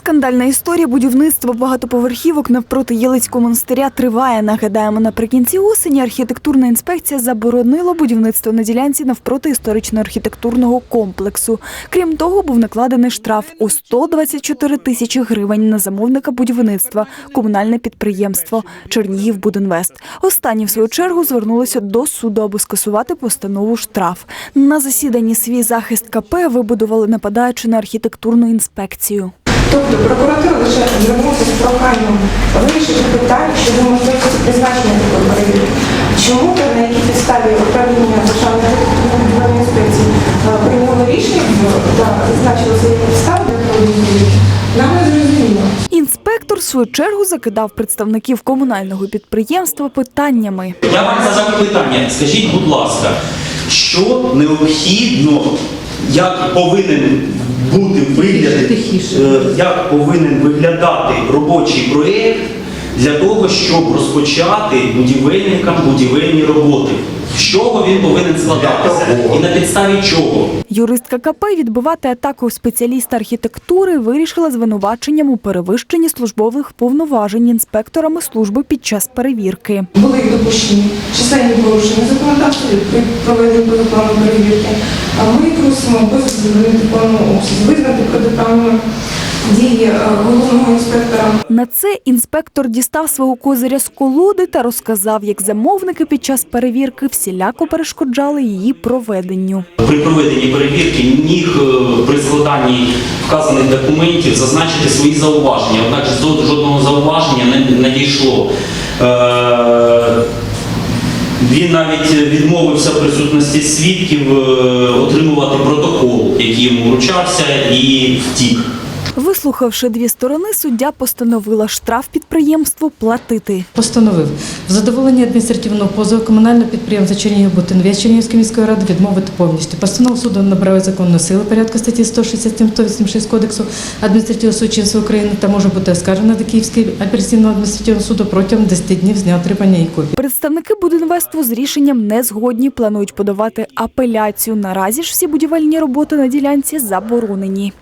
Скандальна історія будівництва багатоповерхівок навпроти Єлицького монастиря триває. Нагадаємо, наприкінці осені архітектурна інспекція заборонила будівництво на ділянці навпроти історично-архітектурного комплексу. Крім того, був накладений штраф у 124 тисячі гривень на замовника будівництва комунальне підприємство Чернігівбудинвест. Останні, в свою чергу, звернулися до суду, аби скасувати постанову штраф. На засіданні свій захист КП вибудували нападаючи на архітектурну інспекцію. Тобто прокуратура лише звернулася з проханням вирішити питання щодо можливості призначення такої перевірки. Чому та на якій підставі управління Державної інспекції е, прийняло рішення та зазначило свої підстави для проведення перевірки, нам не зрозуміло. Інспектор в свою чергу закидав представників комунального підприємства питаннями. Я вам задав питання. Скажіть, будь ласка, що необхідно, як повинен бути виглядати, е, як повинен виглядати робочий проєкт для того, щоб розпочати будівельникам будівельні роботи? З чого він повинен складатися? І на підставі чого? Юристка КП відбивати атаку спеціаліста архітектури вирішила звинуваченням у перевищенні службових повноважень інспекторами служби під час перевірки. Були допущені численні порушення законодавства при проведенні позапланової перевірки. А Ми просимо без визнати протиправними е, головного інспектора На це інспектор дістав свого козиря з колоди та розказав, як замовники під час перевірки всіляко перешкоджали її проведенню. При проведенні перевірки міг е, при складанні вказаних документів зазначити свої зауваження, однак жодного зауваження не надійшло. Е, Він навіть відмовився в присутності свідків отримувати протокол, який йому вручався, і втік. Вислухавши дві сторони, суддя постановила штраф підприємству платити. Постановив в задоволенні адміністративного позову комунального підприємства Чернігівбудинвест Чернігівської міської ради відмовити повністю. Постанова суду набирає законну силу порядку статті 167-186 Кодексу адміністративного судочинства України та може бути оскаржена до Київського апеляційного адміністративного суду протягом 10 днів з дня отримання її копії. Представники будинвесту з рішенням не згодні, планують подавати апеляцію. Наразі ж всі будівельні роботи на ділянці заборонені.